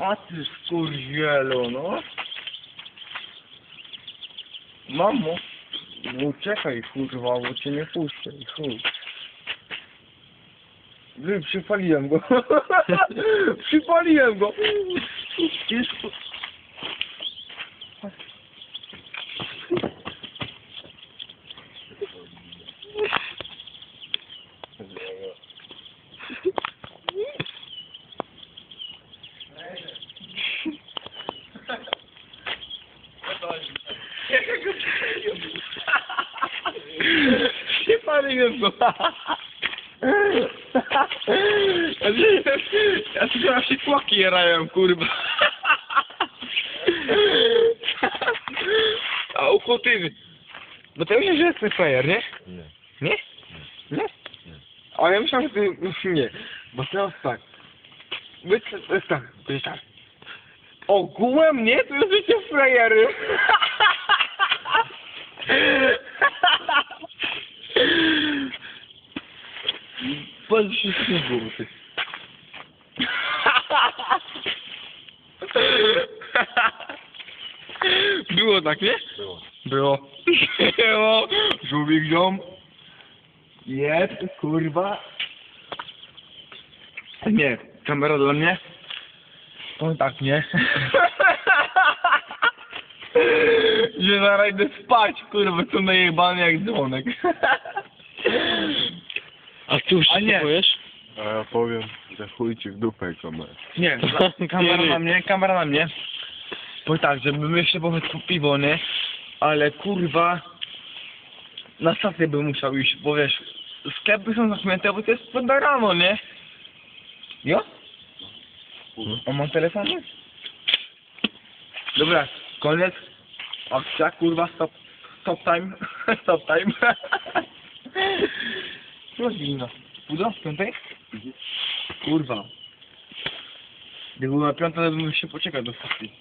A ty skurwielu, no. Mamo. No uciekaj, kurwa, bo cię nie puszczę. i Chuj. Przypaliłem go. przypaliłem go. Jest... Przypaliłem go. Ja chyba się tłoki jarają, kurwa. A uchotywy. Bo to już jest twój frajer, nie? Nie. Nie? Nie? A ja myślałem, że ty... Nie. Bo teraz tak. Jest tak. Jest tak. Ogółem nie, to jesteście frajery. Się z buty. Było tak, nie? Było. Było. Było. Żółwik ziom. Jest, kurwa. Nie, kamera dla mnie. To tak, nie? Że zaraz idę spać, kurwa, co najebany jak dzwonek. A ty już A nie. kupujesz? A ja powiem, że chuj ci w dupę kamerę. Nie, za- kamera na mnie, kamera na mnie. Bo tak, żebym jeszcze poszedł po piwo, nie? Ale kurwa, na stację bym musiał iść, bo wiesz, sklepy są zamknięte, bo to jest pod rano, nie? Jo? On ma telefon? Dobra, koniec. Akcja, kurwa, stop, stop time, stop time. Co godzina? Pół do piątej? Kurwa. Gdyby była piąta, to bym się poczekał do stacji.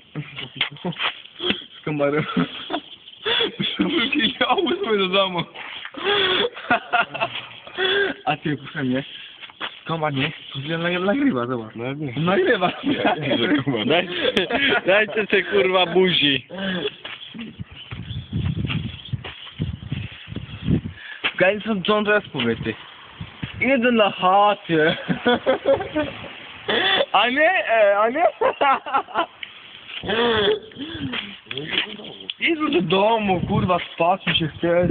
Z kamerą. Wrócił sobie do domu. A ty, proszę mnie. Komar nie? To źle nagry- nagrywa, zobacz. No nie. Nagrywa. Dajcie, dajcie te kurwa buzi. Co on teraz powie, ty? Idę na chacie. A nie, e, a nie? Idę do domu, kurwa, spać mi się chce.